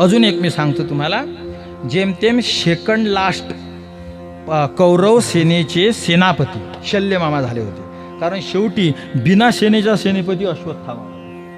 अजून एक मी सांगतो तुम्हाला. जेमतेम सेकंड लास्ट कौरव सेनेचे सेनापती शल्यमामा झाले होते. कारण शेवटी बिना सेनेचा सेनापती अश्वत्थामा.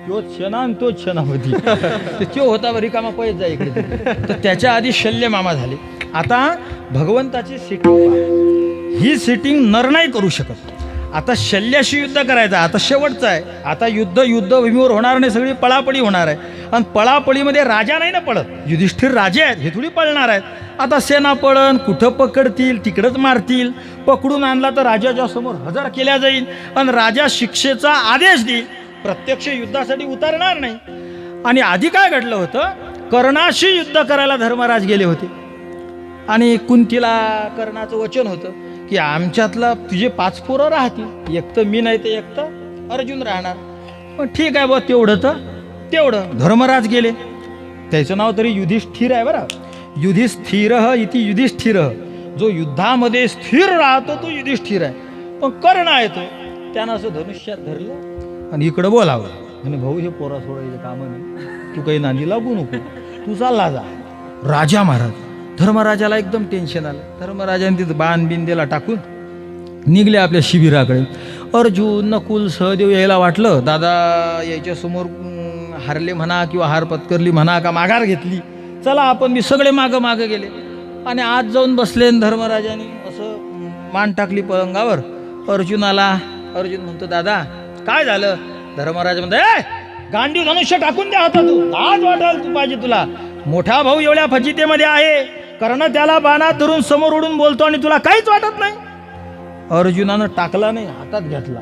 तो सेना आणि तोच सेनापती तर तो होता रिकामा कामा पळत जा इकडे तर त्याच्या आधी शल्यमामा झाले. आता भगवंताची सिटिंग ही सिटिंग नर नाही करू शकत. आता शल्याशी युद्ध करायचं आता शेवटचं आहे. आता युद्ध युद्धभूमीवर होणार नाही. सगळी पळापळी होणार आहे. आणि पळापळीमध्ये राजा नाही ना पळत. युधिष्ठिर राजे आहेत हे थोडी पळणार आहेत. आता सेना पळण कुठं पकडतील तिकडंच मारतील. पकडून आणला तर राजाच्या समोर हजर केल्या जाईल आणि राजा शिक्षेचा आदेश देईल. प्रत्यक्ष युद्धासाठी उतरणार नाही. आणि आधी काय घडलं होतं? कर्णाशी युद्ध करायला धर्मराज गेले होते. आणि कुंतीला कर्णाचं वचन होतं की आमच्यातला तुझे पाच पोरं राहतील. एक तर मी नाही तर एक तर अर्जुन राहणार. पण ठीक आहे बघ तेवढं तर. तेवढं. धर्मराज गेले. त्याचं नाव तरी युधिष्ठिर आहे बरं. युधिष्ठिर इति युधिष्ठिर जो युद्धामध्ये स्थिर राहतो तो युधिष्ठिर आहे. पण कर्ण आहे तो. त्यानं असं धनुष्यात धरलं आणि इकडं बोलावं. आणि भाऊ हे पोरा सोडायचं कामं नाही. तू काही नांदी लागू नको. तू चालला जा. राजा महाराज धर्मराजाला एकदम टेन्शन आलं. धर्मराजाने तिथं बाण बिंदेला टाकून निघले आपल्या शिबिराकडे. अर्जुन नकुल सहदेव यायला वाटलं. दादा यायच्या समोर हारले म्हणा किंवा हार पत्करली म्हणा का माघार घेतली चला आपण मी सगळे मागं मागं गेले. आणि आज जाऊन बसले आणि धर्मराजाने असं मान टाकली पलंगावर. अर्जुन आला. अर्जुन म्हणतो दादा काय झालं? धर्मराज म्हणतो ए गांडी धनुष्य टाकून द्या हातात तू. आज वाटाल तू पाहिजे तुला. मोठा भाऊ एवढ्या फजितेमध्ये आहे. कर्ण त्याला बाणात धरून समोर उडून बोलतो आणि तुला काहीच वाटत नाही. अर्जुनानं टाकला नाही हातात घेतला.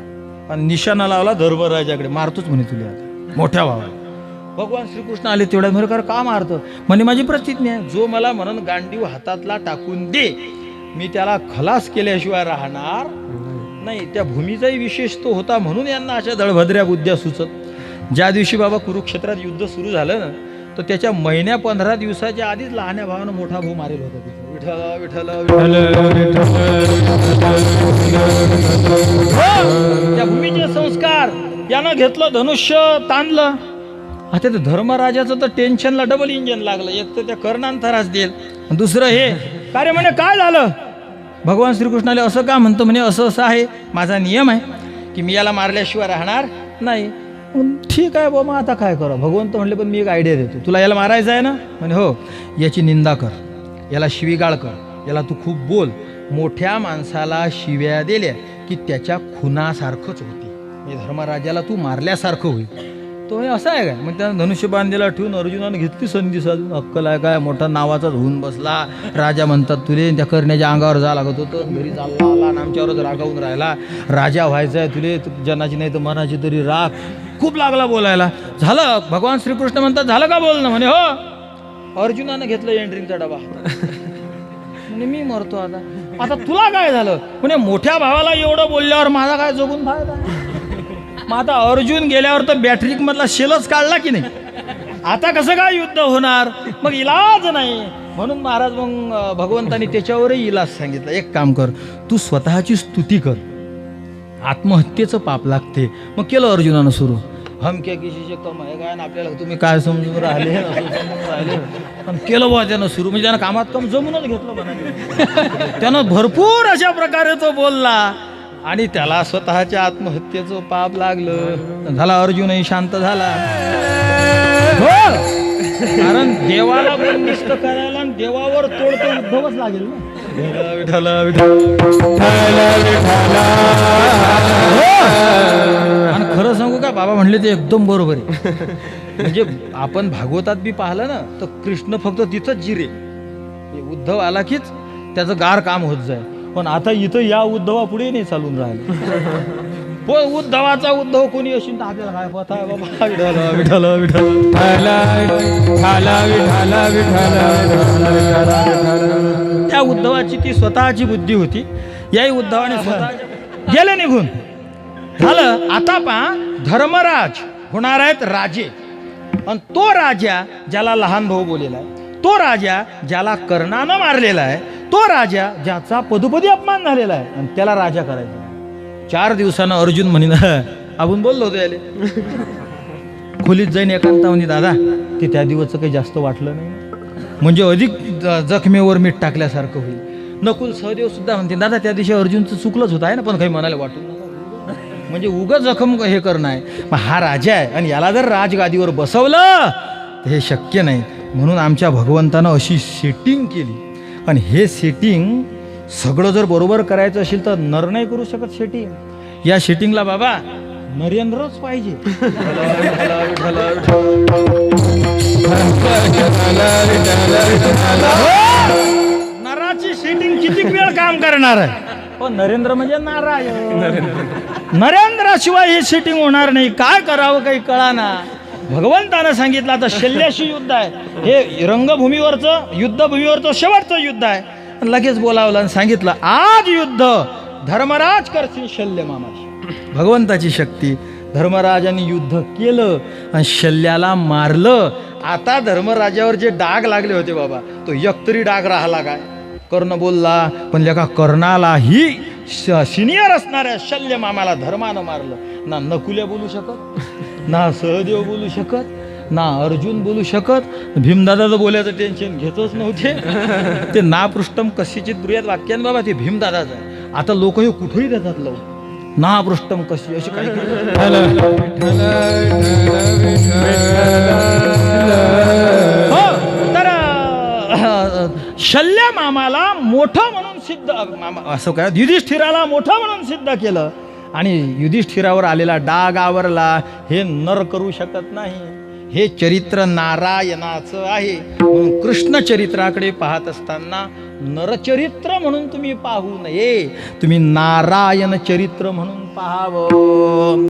आणि निशाणा लावला धर्मराजाकडे. मारतोच म्हणे तुला आता. मोठ्या भावाला. भगवान श्रीकृष्ण आले तेवढ्या म्हणे का मारतो? म्हणे माझी प्रतिज्ञा आहे जो मला म्हणून गांडीव हातातला टाकून दे. मी त्याला खलास केल्याशिवाय राहणार नाही. त्या भूमीचाही विशेष तो होता म्हणून यांना अशा दळभद्र्या बुद्ध्या सुचत. ज्या दिवशी बाबा कुरुक्षेत्रात युद्ध सुरू झालं ना तर त्याच्या महिन्या पंधरा दिवसाच्या आधीच लहान्या भावानं मोठा भाऊ मारेल होता तिथे. विठ्ठल विठ्ठल हो! त्या भूमीचे संस्कार. यानं घेतलं धनुष्य ताणलं. आता तर धर्मराजाचं तर टेन्शनला डबल इंजन लागलं. एक तर त्या कर्णान त्रास देईल. दुसरं हे का रे म्हणे काय झालं? भगवान श्रीकृष्णाला असं का म्हणतो म्हणे? असं असं आहे. माझा नियम आहे की मी याला मारल्याशिवाय राहणार नाही. ठीक आहे बाबा मग आता काय करा भगवंत म्हणले पण मी एक आयडिया देतो. तुला याला मारायचं आहे ना? म्हणे हो. याची निंदा कर. याला शिवीगाळ कर. याला तू खूप बोल. मोठ्या माणसाला शिव्या दिल्या की त्याच्या खुनासारखंच होती. म्हणजे धर्मराजाला तू मारल्यासारखं होईल. तो असं आहे काय? मग त्यानं धनुष्यबाण दिला ठेवून अर्जुनानं घेतली संधी साधून अक्कल आहे काय? मोठा नावाचाच होऊन बसला. राजा म्हणतात तुले त्या करण्याच्या अंगावर जा लागत होतं. घरी चालला आला आणि आमच्यावरच रागावून राहिला. राजा व्हायचा आहे तुले जनाची नाही तर मनाची तरी राग खूप लागला बोलायला. झालं? भगवान श्रीकृष्ण म्हणतात झालं का बोलणं? म्हणे हो. अर्जुनानं घेतलं एंट्रीचा डबा. म्हणे मी मरतो आता. आता तुला काय झालं? म्हणे मोठ्या भावाला एवढं बोलल्यावर माझा काय जगून फायदा मग आता अर्जुन गेल्यावर तर बॅटरीक मधला शेलच काढला की नाही? आता कसं काय युद्ध होणार? मग इलाज नाही. म्हणून महाराज मग भगवंतानी त्याच्यावरही इलाज सांगितला. एक काम कर तू स्वतःची स्तुती कर. आत्महत्येचं पाप लागते. मग केलं अर्जुनानं सुरू. हम क्या कम आहे काय आपल्याला तुम्ही काय समजून राहिले? समजून राहिले. पण केलं बा त्यानं सुरू. म्हणजे त्यानं कामात कम जमूनच घेतलं म्हणा त्यानं भरपूर अशा प्रकारे तो बोलला. आणि त्याला स्वतःच्या आत्महत्येचं पाप लागलं. झाला अर्जुनही शांत झाला. कारण देवाला बंदिस्त करायला आणि देवावर तोडतो उद्धवच लागेल ना. विठ्ठल हो. आणि खरं सांगू का बाबा म्हणले ते एकदम बरोबर आहे. म्हणजे आपण भागवतात बी पाहिलं ना तर कृष्ण फक्त तिथंच जिरे. उद्धव आला कीच त्याचं गार काम होत जाय. पण आता इथं या उद्धवा पुढे नाही चालून राहिलं. पण उद्धवाचा उद्धव कोणी अशी आपल्याला काय पता बाबा? त्या उद्धवाची ती स्वतःची बुद्धी होती. याही उद्धवाने स्वतः गेले निघून. झालं आता पहा धर्मराज होणार आहेत राजे. आणि तो राजा ज्याला लहान भाऊ बोलेला आहे तो राजा ज्याला कर्णानं मारलेला आहे तो राजा ज्याचा पदोपदी अपमान झालेला आहे आणि त्याला राजा करायचा चार दिवसानं अर्जुन म्हणीन आपण बोललो होतो याले. खोलीत जाईन एकांता म्हणे दादा. ते त्या दिवसचं काही जास्त वाटलं नाही. म्हणजे अधिक जखमेवर मीठ टाकल्यासारखं होईल. नकुल सहदेव सुद्धा म्हणते दादा त्या दिवशी अर्जुनचं चुकलंच होतं आहे ना पण काही म्हणायला वाटून. म्हणजे उगं जखम हे करणं आहे. मग हा राजा आहे आणि याला जर राजगादीवर बसवलं तर हे शक्य नाही. म्हणून आमच्या भगवंतानं अशी सेटिंग केली. आणि हे सेटिंग सगळं जर बरोबर करायचं असेल तर नर नाही करू शकत सेटिंग या सेटिंगला बाबा नरेंद्रच पाहिजे. नराची सेटिंग किती वेळ काम करणार आहे? हो नरेंद्र म्हणजे नारायण. नरेंद्राशिवाय हे सेटिंग होणार नाही. काय करावं काही कळाना? भगवंतानं सांगितलं आता शल्याशी युद्ध आहे. हे रंगभूमीवरचं युद्धभूमीवरचं शेवटचं युद्ध आहे. लगेच बोलावलं आणि सांगितलं आज युद्ध. धर्मराज करतील शल्य मामाशी. भगवंताची शक्ती. धर्मराजाने युद्ध केलं आणि शल्याला मारलं. आता धर्मराजावर जे डाग लागले होते बाबा तो एक तरी डाग राहिला काय? कर्ण बोलला पण लेखा कर्णालाही सिनियर असणाऱ्या शल्य मामाला धर्मानं मारलं. ना नकुल्या बोलू शकत? ना सहदेव बोलू शकत ना अर्जुन बोलू शकत. भीमदादाचं बोलायचं टेन्शन घेतच नव्हते. ते ना पृष्ठम कशीचित ब्रियात वाक्यान बाबा ते भीमदादाचं. आहे आता लोक हे कुठेही देतात लावून ना पृष्ठम कशी अशी काही हो शल्य मामाला मोठं म्हणून सिद्ध मामा असं काय युधिष्ठिराला मोठं म्हणून सिद्ध केलं. आणि युधिष्ठिरावर आलेला डाग आवरला हे नर करू शकत नाही. हे चरित्र नारायणाचं आहे. म्हणून कृष्ण चरित्राकडे पाहत असताना नरचरित्र म्हणून तुम्ही पाहू नये. तुम्ही नारायण चरित्र म्हणून पाहावं.